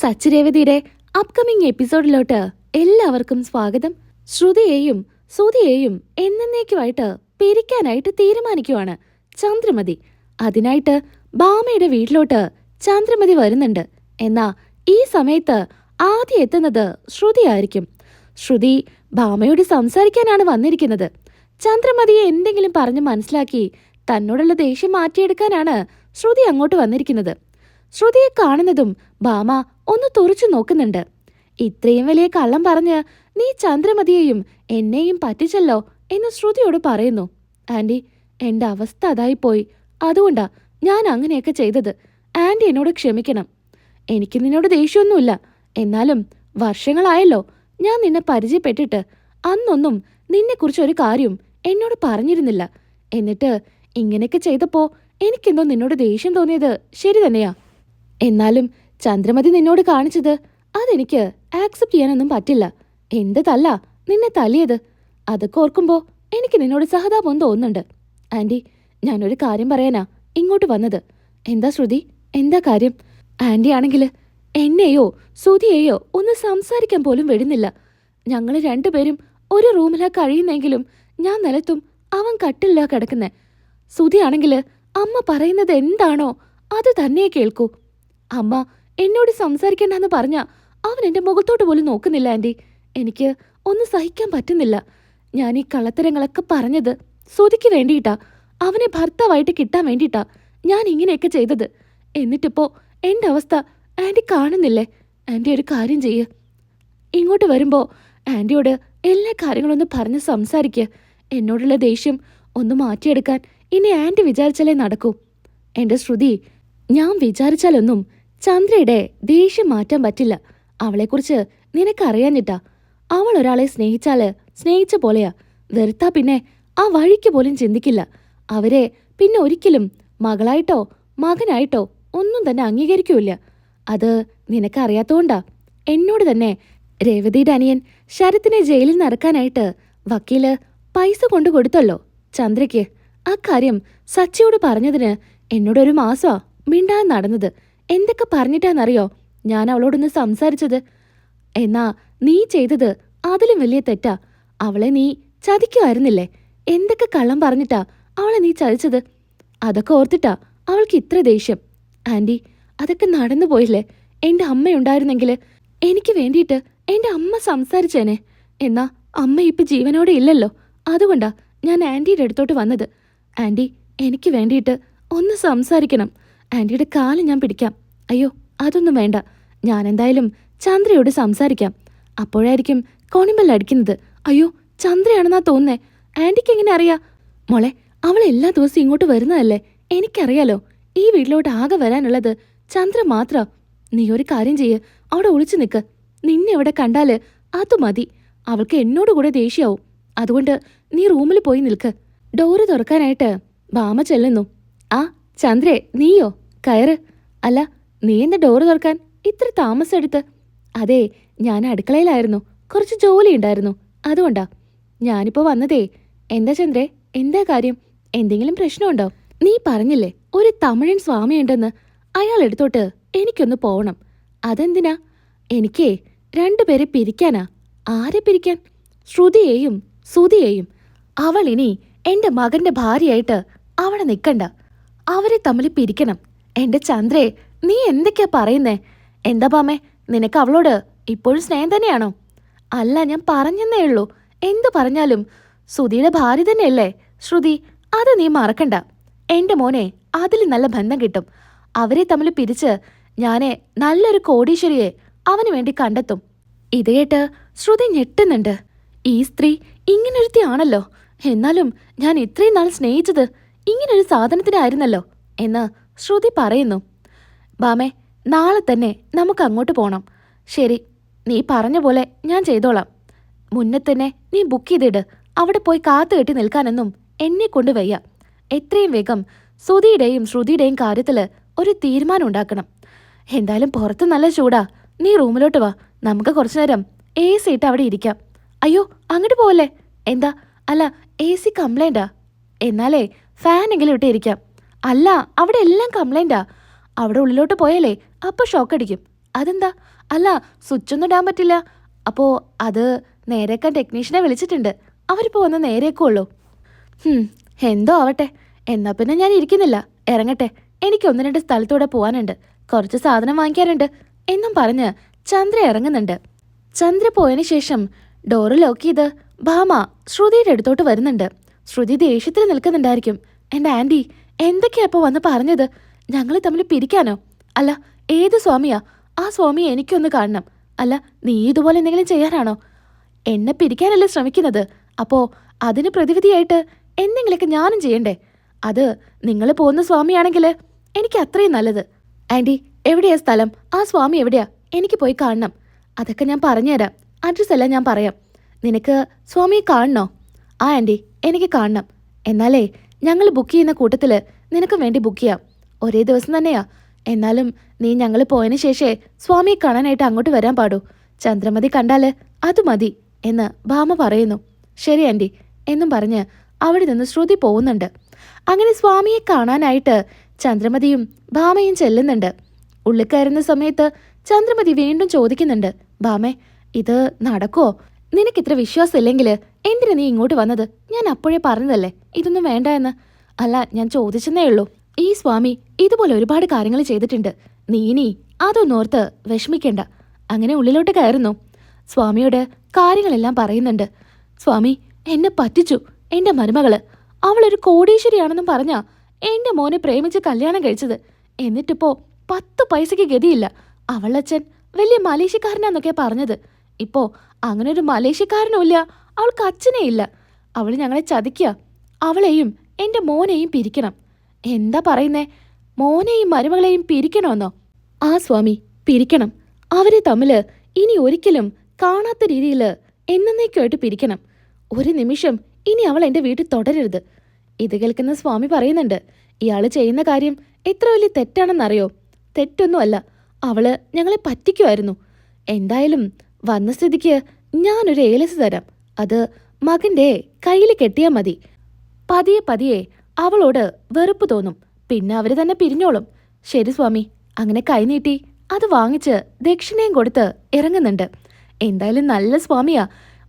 Such രേവതിയുടെ upcoming എപ്പിസോഡിലോട്ട് എല്ലാവർക്കും സ്വാഗതം. ശ്രുതിയെയും സുതിയെയും എന്നേക്കുമായിട്ട് പിരിക്കാനായിട്ട് തീരുമാനിക്കുവാണ് ചന്ദ്രമതി. അതിനായിട്ട് ബാമയുടെ വീട്ടിലോട്ട് ചന്ദ്രമതി വരുന്നുണ്ട്. എന്നാ ഈ സമയത്ത് ആദ്യം എത്തുന്നത് ശ്രുതിയായിരിക്കും ശ്രുതി ബാമയോട് സംസാരിക്കാനാണ് വന്നിരിക്കുന്നത്. ചന്ദ്രമതിയെ എന്തെങ്കിലും പറഞ്ഞ് മനസ്സിലാക്കി തന്നോടുള്ള ദേഷ്യം മാറ്റിയെടുക്കാനാണ് ശ്രുതി അങ്ങോട്ട് വന്നിരിക്കുന്നത്. ശ്രുതിയെ കാണുന്നതും ഭാമ ഒന്ന് തുറച്ചു നോക്കുന്നുണ്ട്. ഇത്രയും വലിയ കള്ളം പറഞ്ഞ് നീ ചന്ദ്രമതിയെയും എന്നെയും പറ്റിച്ചല്ലോ എന്ന് ശ്രുതിയോട് പറയുന്നു. ആന്റി എന്റെ അവസ്ഥ അതായിപ്പോയി. അതുകൊണ്ടാ ഞാൻ അങ്ങനെയൊക്കെ ചെയ്തത്. ആന്റി എന്നോട് ക്ഷമിക്കണം. എനിക്ക് നിന്നോട് ദേഷ്യമൊന്നുമില്ല. എന്നാലും വർഷങ്ങളായല്ലോ ഞാൻ നിന്നെ പരിചയപ്പെട്ടിട്ട് അന്നൊന്നും നിന്നെക്കുറിച്ച് ഒരു കാര്യം എന്നോട് പറഞ്ഞിരുന്നില്ല. എന്നിട്ട് ഇങ്ങനെയൊക്കെ ചെയ്തപ്പോ എനിക്കെന്തോ നിന്നോട് ദേഷ്യം തോന്നിയത് ശരി തന്നെയാ. എന്നാലും ചന്ദ്രമതി നിന്നോട് കാണിച്ചത്. അതെനിക്ക് ആക്സെപ്റ്റ് ചെയ്യാനൊന്നും പറ്റില്ല. എന്ത് തല്ല? നിന്നെ തല്ലിയത്. അതൊക്കെ ഓർക്കുമ്പോ എനിക്ക് നിന്നോട് സഹതാപം തോന്നുന്നുണ്ട്. ആന്റി ഞാനൊരു കാര്യം പറയാനാ ഇങ്ങോട്ട് വന്നത്. എന്താ ശ്രുതി? എന്താ കാര്യം? ആന്റി ആണെങ്കിൽ എന്നെയോ ശ്രുതിയെയോ ഒന്ന് സംസാരിക്കാൻ പോലും വിടുന്നില്ല. ഞങ്ങൾ രണ്ടുപേരും ഒരു റൂമിലാ കഴിയുന്നെങ്കിലും ഞാൻ നിലത്തും അവൻ കട്ടില്ല കിടക്കുന്നെ. സുധിയാണെങ്കിൽ അമ്മ പറയുന്നത് എന്താണോ അത് തന്നെ കേൾക്കൂ. അമ്മ എന്നോട് സംസാരിക്കണ്ടെന്ന് പറഞ്ഞ അവൻ എന്റെ മുഖത്തോട്ട് പോലും നോക്കുന്നില്ല ആന്റി. എനിക്ക് ഒന്നും സഹിക്കാൻ പറ്റുന്നില്ല. ഞാൻ ഈ കള്ളത്തരങ്ങളൊക്കെ പറഞ്ഞത് സുതിക്ക് വേണ്ടിയിട്ടാ. അവനെ ഭർത്താവായിട്ട് കിട്ടാൻ വേണ്ടിയിട്ടാ ഞാൻ ഇങ്ങനെയൊക്കെ ചെയ്തത്. എന്നിട്ടിപ്പോ എന്റെ അവസ്ഥ ആന്റി കാണുന്നില്ലേ? ആന്റി ഒരു കാര്യം ചെയ്യ്. ഇങ്ങോട്ട് വരുമ്പോ ആന്റിയോട് എല്ലാ കാര്യങ്ങളൊന്ന് പറഞ്ഞ് സംസാരിക്കുക എന്നോടുള്ള ദേഷ്യം ഒന്ന് മാറ്റിയെടുക്കാൻ ഇനി ആന്റി വിചാരിച്ചാലേ നടക്കൂ. എന്റെ ശ്രുതി ഞാൻ വിചാരിച്ചാലൊന്നും ചന്ദ്രയുടെ ദേഷ്യം മാറ്റാൻ പറ്റില്ല. അവളെക്കുറിച്ച് നിനക്കറിയാഞ്ഞിട്ടാ. അവൾ ഒരാളെ സ്നേഹിച്ചാൽ സ്നേഹിച്ച പോലെയാ. വെറുത്താ പിന്നെ ആ വഴിക്ക് പോലും ചിന്തിക്കില്ല. അവരെ പിന്നെ ഒരിക്കലും മകളായിട്ടോ മകനായിട്ടോ ഒന്നും തന്നെ അംഗീകരിക്കൂല അത് നിനക്കറിയാത്തോണ്ടാ. എന്നോട് തന്നെ രേവതിയുടെ അനിയൻ ശരത്തിനെ ജയിലിൽ നിന്ന് ഇറക്കാനായിട്ട് വക്കീൽ പൈസ കൊണ്ടു കൊടുത്തല്ലോ ചന്ദ്രയ്ക്ക്. അക്കാര്യം സച്ചിയോട് പറഞ്ഞതിന് എന്നോടൊരു മാസമാ മിണ്ടാൻ നടന്നത്. എന്തൊക്കെ പറഞ്ഞിട്ടാന്നറിയോ? ഞാൻ അവളോടൊന്ന് സംസാരിച്ചത്. എന്നാ നീ ചെയ്തത് അതിലും വലിയ തെറ്റാ. അവളെ നീ ചതിക്കുമായിരുന്നില്ലേ എന്തൊക്കെ കള്ളം പറഞ്ഞിട്ടാ അവളെ നീ ചതിച്ചത്? അതൊക്കെ ഓർത്തിട്ടാ അവൾക്ക് ഇത്ര ദേഷ്യം. ആന്റി അതൊക്കെ നടന്നു പോയില്ലേ? എന്റെ അമ്മയുണ്ടായിരുന്നെങ്കിൽ എനിക്ക് വേണ്ടിയിട്ട് എന്റെ അമ്മ സംസാരിച്ചേനെ. എന്നാ അമ്മ ഇപ്പൊ ജീവനോടെ ഇല്ലല്ലോ. അതുകൊണ്ടാ ഞാൻ ആന്റിയുടെ അടുത്തോട്ട് വന്നത്. ആന്റി എനിക്ക് വേണ്ടിയിട്ട് ഒന്ന് സംസാരിക്കണം. ആന്റിയുടെ കാൽ ഞാൻ പിടിക്കാം. അയ്യോ അതൊന്നും വേണ്ട. ഞാൻ എന്തായാലും ചന്ദ്രയോട് സംസാരിക്കാം. അപ്പോഴായിരിക്കും കോണിമ്പൽ അടിക്കുന്നത്. അയ്യോ ചന്ദ്രയാണെന്നാ തോന്നേ ആന്റിക്ക് എങ്ങനെ അറിയാ? മോളെ അവൾ എല്ലാ ദിവസവും ഇങ്ങോട്ട് വരുന്നതല്ലേ? എനിക്കറിയാലോ ഈ വീട്ടിലോട്ട് ആകെ വരാനുള്ളത് ചന്ദ്ര മാത്രം. നീ ഒരു കാര്യം ചെയ്യ് അവിടെ ഒളിച്ചു നിൽക്ക് നിന്നെ ഇവിടെ കണ്ടാൽ അത് മതി. അവൾക്ക് എന്നോട് കൂടെ ദേഷ്യാവും. അതുകൊണ്ട് നീ റൂമിൽ പോയി നിൽക്ക്. ഡോറ് തുറക്കാനായിട്ട് ബാമ ചെല്ലുന്നു. ആ ചന്ദ്രേ നീയോ? കയറ്. അല്ല നീ എന്ത് ഡോറ് തുറക്കാൻ ഇത്ര താമസം എടുത്ത്? അതെ ഞാൻ അടുക്കളയിലായിരുന്നു. കുറച്ച് ജോലി ഉണ്ടായിരുന്നു. അതുകൊണ്ടാ. ഞാനിപ്പോ വന്നതേ. എന്താ ചന്ദ്രേ? എന്താ കാര്യം? എന്തെങ്കിലും പ്രശ്നമുണ്ടോ? നീ പറഞ്ഞില്ലേ ഒരു തമിഴൻ സ്വാമിയുണ്ടെന്ന്. അയാൾ എടുത്തോട്ട് എനിക്കൊന്ന് പോകണം അതെന്തിനാ? എനിക്കേ രണ്ടുപേരെ പിരിക്കാനാ. ആരെ പിരിക്കാൻ? ശ്രുതിയെയും സുതിയെയും അവൾ ഇനി എന്റെ മകന്റെ ഭാര്യയായിട്ട് അവളെ നിൽക്കണ്ട അവരെ തമ്മിൽ പിരിക്കണം. എന്റെ ചന്ദ്രേ നീ എന്തൊക്കെയാ പറയുന്നേ? എന്താ പാമേ നിനക്ക് അവളോട് ഇപ്പോഴും സ്നേഹം തന്നെയാണോ? അല്ല ഞാൻ പറഞ്ഞെന്നേ ഉള്ളൂ. എന്തു പറഞ്ഞാലും? സുധിയുടെ ഭാര്യ തന്നെയല്ലേ? ശ്രുതി അത് നീ മറക്കണ്ട. എന്റെ മോനെ അതിൽ നല്ല ബന്ധം കിട്ടും. അവരെ തമ്മിൽ പിരിച്ച് ഞാനെ നല്ലൊരു കോടീശ്വരിയെ അവന് വേണ്ടി കണ്ടെത്തും. ഇത് കേട്ട് ശ്രുതി ഞെട്ടുന്നുണ്ട്. ഈ സ്ത്രീ ഇങ്ങനൊരുത്തിയാണല്ലോ. എന്നാലും ഞാൻ ഇത്രയും നാൾ സ്നേഹിച്ചത് ഇങ്ങനൊരു സാധനത്തിനായിരുന്നല്ലോ. എന്ന് ശ്രുതി പറയുന്നു ബാമേ നാളെ തന്നെ നമുക്ക് അങ്ങോട്ട് പോണം. ശരി നീ പറഞ്ഞ പോലെ ഞാൻ ചെയ്തോളാം. മുന്നേ തന്നെ നീ ബുക്ക് ചെയ്തിട്. അവിടെ പോയി കാത്തു കെട്ടി നിൽക്കാനൊന്നും എന്നെ കൊണ്ട് വയ്യ. എത്രയും വേഗം സുധിയുടെയും ശ്രുതിയുടെയും കാര്യത്തിൽ ഒരു തീരുമാനം ഉണ്ടാക്കണം. എന്തായാലും പുറത്ത് നല്ല ചൂടാ. നീ റൂമിലോട്ട് വാ. നമുക്ക് കുറച്ചു നേരം എ സി ഇട്ട് അവിടെ ഇരിക്കാം. അയ്യോ അങ്ങോട്ട് പോവല്ലേ? എന്താ? അല്ല എ സി കംപ്ലൈന്റാ എന്നാലേ ഫാനെങ്കിലും ഇട്ട് ഇരിക്കാം. അല്ല അവിടെ എല്ലാം കംപ്ലൈന്റാ അവിടെ ഉള്ളിലോട്ട് പോയാലേ അപ്പൊ ഷോക്ക് അടിക്കും. അതെന്താ? അല്ല സ്വിച്ചൊന്നും ഇടാൻ പറ്റില്ല. അപ്പോ അത് നേരേക്കാൻ ടെക്നീഷ്യനെ വിളിച്ചിട്ടുണ്ട്. അവരിപ്പോ വന്ന് നേരേക്കുള്ളൂ എന്തോ ആവട്ടെ. എന്നാ പിന്നെ ഞാൻ ഇരിക്കുന്നില്ല. ഇറങ്ങട്ടെ. എനിക്ക് ഒന്ന് രണ്ട് സ്ഥലത്തൂടെ പോകാനുണ്ട് കുറച്ച് സാധനം വാങ്ങിക്കാനുണ്ട്. എന്നും പറഞ്ഞ് ചന്ദ്ര ഇറങ്ങുന്നുണ്ട്. ചന്ദ്ര പോയതിനു ശേഷം ഡോറ് ലോക്ക് ചെയ്ത് ഭാമ ശ്രുതിയുടെ അടുത്തോട്ട് വരുന്നുണ്ട്. ശ്രുതി ദേഷ്യത്തിൽ നിൽക്കുന്നുണ്ടായിരിക്കും. എന്റെ ആന്റി എന്തൊക്കെയാ അപ്പൊ വന്ന് പറഞ്ഞത്? ഞങ്ങൾ തമ്മിൽ പിരിക്കാനോ? അല്ല ഏത് സ്വാമിയാ? ആ സ്വാമിയെ എനിക്കൊന്ന് കാണണം. അല്ല നീ ഇതുപോലെ എന്തെങ്കിലും ചെയ്യാനാണോ? എന്നെ പിരിക്കാനല്ലേ ശ്രമിക്കുന്നത്. അപ്പോ അതിന് പ്രതിവിധിയായിട്ട് എന്തെങ്കിലുമൊക്കെ ഞാനും ചെയ്യണ്ടേ? അത് നിങ്ങൾ പോകുന്ന സ്വാമിയാണെങ്കിൽ എനിക്ക് അത്രയും നല്ലത്. ആന്റി എവിടെയാ സ്ഥലം? ആ സ്വാമി എവിടെയാ? എനിക്ക് പോയി കാണണം. അതൊക്കെ ഞാൻ പറഞ്ഞുതരാം. അഡ്രസ് അല്ല ഞാൻ പറയാം. നിനക്ക് സ്വാമിയെ കാണണോ? ആ ആന്റി എനിക്ക് കാണണം. എന്നാലേ ഞങ്ങൾ ബുക്ക് ചെയ്യുന്ന കൂട്ടത്തിൽ നിനക്ക് വേണ്ടി ബുക്ക് ചെയ്യാം. ഒരേ ദിവസം തന്നെയാ. എന്നാലും നീ ഞങ്ങൾ പോയതിനു ശേഷേ സ്വാമിയെ കാണാനായിട്ട് അങ്ങോട്ട് വരാൻ പാടൂ. ചന്ദ്രമതി കണ്ടാൽ അത് മതി എന്ന് ഭാമ പറയുന്നു. ശരി ആന്റി എന്നും പറഞ്ഞ് അവിടെ നിന്ന് ശ്രുതി പോകുന്നുണ്ട്. അങ്ങനെ സ്വാമിയെ കാണാനായിട്ട് ചന്ദ്രമതിയും ഭാമയും ചെല്ലുന്നുണ്ട്. ഉള്ളിൽ കയറുന്ന സമയത്ത് ചന്ദ്രമതി വീണ്ടും ചോദിക്കുന്നുണ്ട് ഭാമേ ഇത് നടക്കോ നിനക്കിത്ര വിശ്വാസമില്ലെങ്കിൽ എന്തിനാ നീ ഇങ്ങോട്ട് വന്നത്? ഞാൻ അപ്പോഴേ പറഞ്ഞതല്ലേ? ഇതൊന്നും വേണ്ട എന്ന്. അല്ല ഞാൻ ചോദിച്ചെന്നേ ഉള്ളൂ. ഈ സ്വാമി ഇതുപോലെ ഒരുപാട് കാര്യങ്ങൾ ചെയ്തിട്ടുണ്ട്. നീ ഇനി അതൊന്നോർത്ത് വിഷമിക്കേണ്ട. അങ്ങനെ ഉള്ളിലോട്ട് കയറുന്നു. സ്വാമിയോട് കാര്യങ്ങളെല്ലാം പറയുന്നുണ്ട്. സ്വാമി എന്നെ പറ്റിച്ചു. എന്റെ മരുമകൾ. അവളൊരു കോടീശ്വരിയാണെന്നും പറഞ്ഞാ എന്റെ മോനെ പ്രേമിച്ച് കല്യാണം കഴിച്ചത്. എന്നിട്ടിപ്പോ പത്ത് പൈസയ്ക്ക് ഗതിയില്ല. അവളച്ഛൻ വലിയ മലേഷ്യക്കാരനാന്നൊക്കെ പറഞ്ഞത്. ഇപ്പോ അങ്ങനെ ഒരു മലേഷ്യക്കാരനുമില്ല. അവൾക്ക് അച്ഛനേ ഇല്ല. അവൾ ഞങ്ങളെ ചതിക്കുക. അവളെയും എന്റെ മോനെയും പിരിക്കണം. എന്താ പറയുന്നേ? മോനെയും മരുമകളെയും പിരിക്കണമെന്നോ ആ സ്വാമി പിരിക്കണം. അവരെ തമ്മിൽ ഇനി ഒരിക്കലും കാണാത്ത രീതിയിൽ എന്നേക്കുമായിട്ട് പിരിക്കണം. ഒരു നിമിഷം ഇനി അവൾ എന്റെ വീട്ടിൽ തുടരരുത്. ഇത് കേൾക്കുന്ന സ്വാമി പറയുന്നുണ്ട് ഇയാൾ ചെയ്യുന്ന കാര്യം എത്ര വലിയ തെറ്റാണെന്നറിയോ? തെറ്റൊന്നുമല്ല. അവൾ ഞങ്ങളെ പറ്റിക്കുമായിരുന്നു. എന്തായാലും വന്ന സ്ഥിതിക്ക് ഞാനൊരു ഏലസ് തരാം. അത് മകന്റെ കയ്യിൽ കെട്ടിയാൽ മതി. പതിയെ പതിയെ അവളോട് വെറുപ്പ് തോന്നും. പിന്നെ അവർ തന്നെ പിരിഞ്ഞോളും. ശരി സ്വാമി അങ്ങനെ കൈനീട്ടി അത് വാങ്ങിച്ച് ദക്ഷിണയും കൊടുത്ത് ഇറങ്ങുന്നുണ്ട്. എന്തായാലും നല്ല സ്വാമിയാ.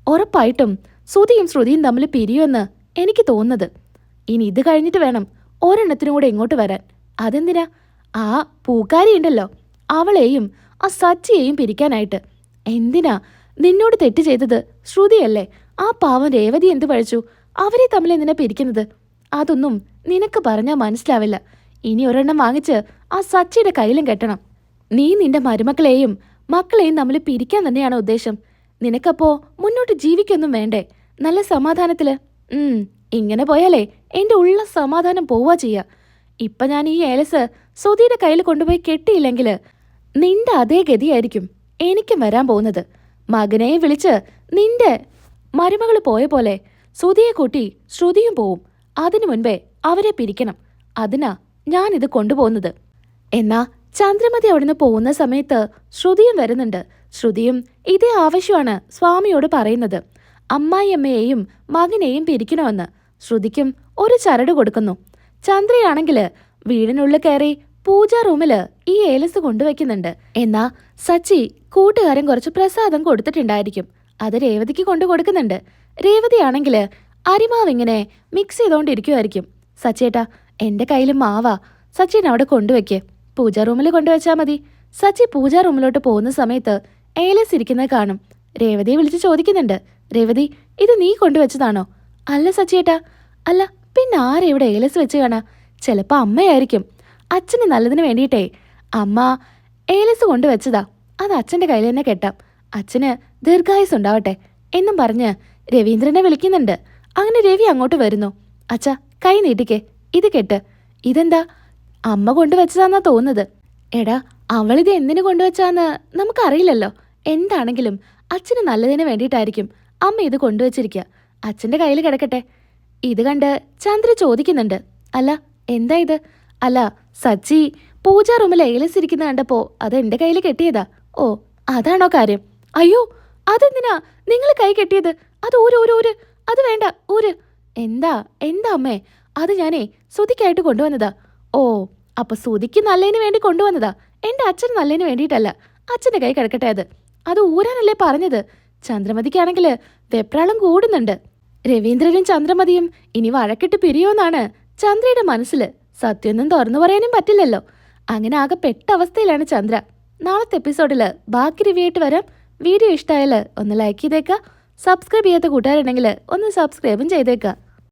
ഉറപ്പായിട്ടും ശ്രുതിയും ശ്രുതിയും തമ്മിൽ പിരിയുമെന്ന് എനിക്ക് തോന്നുന്നത്. ഇനി ഇത് കഴിഞ്ഞിട്ട് വേണം ഒരെണ്ണത്തിനും കൂടെ ഇങ്ങോട്ട് വരാൻ. അതെന്തിനാ? ആ പൂക്കാരിയുണ്ടല്ലോ. അവളെയും ആ സച്ചിയെയും പിരിക്കാനായിട്ട്. എന്തിനാ? നിന്നോട് തെറ്റ് ചെയ്തത് ശ്രുതിയല്ലേ? ആ പാവം രേവതി എന്ത് പഴിച്ചു അവരെ തമ്മിൽ എന്തിനാ പിരിക്കുന്നത്? അതൊന്നും നിനക്ക് പറഞ്ഞാൽ മനസ്സിലാവില്ല. ഇനി ഒരെണ്ണം വാങ്ങിച്ച് ആ സച്ചിയുടെ കയ്യിലും കെട്ടണം. നീ നിന്റെ മരുമക്കളെയും മക്കളെയും തമ്മിൽ പിരിക്കാൻ തന്നെയാണ് ഉദ്ദേശം? നിനക്കപ്പോ മുന്നോട്ട് ജീവിക്കൊന്നും വേണ്ടേ? നല്ല സമാധാനത്തിൽ? ഉം ഇങ്ങനെ പോയാലേ എന്റെ ഉള്ള സമാധാനം പോവാ ചെയ്യാ. ഇപ്പൊ ഞാൻ ഈ ഏലസ് സുധിയുടെ കയ്യിൽ കൊണ്ടുപോയി കെട്ടിയില്ലെങ്കിൽ നിന്റെ അതേ ഗതിയായിരിക്കും. എനിക്കും വരാൻ പോകുന്നത്. മകനെ വിളിച്ച് നിന്റെ മരുമകൾ പോയ പോലെ ശ്രുതിയെ കൂട്ടി ശ്രുതിയും പോവും. അതിനു മുൻപേ അവരെ പിരിക്കണം. അതിനാ ഞാനിത് കൊണ്ടുപോകുന്നത്. എന്നാ ചന്ദ്രമതി അവിടുന്ന് പോകുന്ന സമയത്ത് ശ്രുതിയും വരുന്നുണ്ട്. ശ്രുതിയും ഇതേ ആവശ്യമാണ് സ്വാമിയോട് പറയുന്നത്. അമ്മായിയമ്മയെയും മകനെയും പിരിക്കണമെന്ന്. ശ്രുതിക്കും ഒരു ചരട് കൊടുക്കുന്നു. ചന്ദ്രയാണെങ്കിൽ വീടിനുള്ളിൽ കയറി പൂജാ റൂമിൽ ഈ ഏലസ് കൊണ്ടുവയ്ക്കുന്നുണ്ട്. എന്നാ സച്ചി കൂട്ടുകാരൻ കുറച്ച് പ്രസാദം കൊടുത്തിട്ടുണ്ടായിരിക്കും. അത് രേവതിക്ക് കൊണ്ടു കൊടുക്കുന്നുണ്ട്. രേവതിയാണെങ്കിൽ അരിമാവ് ഇങ്ങനെ മിക്സ് ചെയ്തോണ്ടിരിക്കുമായിരിക്കും സച്ചേട്ടാ എന്റെ കയ്യിൽ മാവാ. സച്ചിൻ അവിടെ കൊണ്ടുവയ്ക്ക്. പൂജാ റൂമിൽ കൊണ്ടുവച്ചാ മതി. സച്ചി പൂജാ റൂമിലോട്ട് പോകുന്ന സമയത്ത് ഏലസ് ഇരിക്കുന്നത് കാണും. രേവതിയെ വിളിച്ച് ചോദിക്കുന്നുണ്ട്. രേവതി ഇത് നീ കൊണ്ടുവച്ചതാണോ? അല്ല സച്ചിയേട്ടാ അല്ല പിന്നെ ആരെ ഇവിടെ ഏലസ് വെച്ച് കാണാ? ചിലപ്പോ അമ്മയായിരിക്കും. അച്ഛന് നല്ലതിന് വേണ്ടിയിട്ടേ. അമ്മ ഏലസ് കൊണ്ടുവച്ചതാ. അത് അച്ഛന്റെ കയ്യിൽ തന്നെ കെട്ടാം. അച്ഛന് ദീർഘായുസ് ഉണ്ടാവട്ടെ എന്നും പറഞ്ഞ് രവീന്ദ്രനെ വിളിക്കുന്നുണ്ട്. അങ്ങനെ രവി അങ്ങോട്ട് വരുന്നു. അച്ഛ കൈ നീട്ടിക്കേ. ഇത് കെട്ട്. ഇതെന്താ? അമ്മ കൊണ്ടുവച്ചതാന്നാ തോന്നുന്നത്. എടാ അവളിത് എന്തിനു കൊണ്ടുവച്ചാന്ന് നമുക്കറിയില്ലല്ലോ. എന്താണെങ്കിലും അച്ഛന് നല്ലതിന് വേണ്ടിയിട്ടായിരിക്കും അമ്മ ഇത് കൊണ്ടുവച്ചിരിക്കുക അച്ഛന്റെ കയ്യിൽ കിടക്കട്ടെ. ഇത് കണ്ട് ചന്ദ്ര ചോദിക്കുന്നുണ്ട്. അല്ല എന്താ ഇത്? അല്ല സച്ചി പൂജാ റൂമിൽ ഏലസ് ഇരിക്കുന്ന കണ്ടപ്പോ അത് എന്റെ കയ്യിൽ കെട്ടിയതാ. ഓ അതാണോ കാര്യം? അയ്യോ അതെന്തിനാ? നിങ്ങൾ കൈ കെട്ടിയത്? അത് ഊര് ഊര് ഊര്. അത് വേണ്ട ഊര്. എന്താ എന്താ അമ്മേ? അത് ഞാനേ സുതിക്കായിട്ട് കൊണ്ടുവന്നതാ. ഓ അപ്പൊ സുതിക്ക് നല്ലതിന് വേണ്ടി കൊണ്ടുവന്നതാ. എന്റെ അച്ഛൻ നല്ലതിന് വേണ്ടിയിട്ടല്ല. അച്ഛന്റെ കൈ കിടക്കട്ടെ അത്. അത് ഊരാനല്ലേ പറഞ്ഞത്? ചന്ദ്രമതിക്കാണെങ്കിൽ വെപ്രാളം കൂടുന്നുണ്ട്. രവീന്ദ്രനും ചന്ദ്രമതിയും ഇനി വഴക്കിട്ട് പിരിയോന്നാണ് ചന്ദ്രയുടെ മനസ്സിൽ സത്യമൊന്നും തുറന്നു പറയാനും പറ്റില്ലല്ലോ. അങ്ങനെ ആകെ പെട്ട അവസ്ഥയിലാണ് ചന്ദ്ര. നാളത്തെ എപ്പിസോഡിൽ ബാക്കി റിവ്യൂ ആയിട്ട് വരാം. വീഡിയോ ഇഷ്ടമായാൽ ഒന്ന് ലൈക്ക് ചെയ്തേക്കുക സബ്സ്ക്രൈബ് ചെയ്യാത്ത കൂട്ടുകാരുണ്ടെങ്കിൽ ഒന്ന് സബ്സ്ക്രൈബും ചെയ്തേക്കുക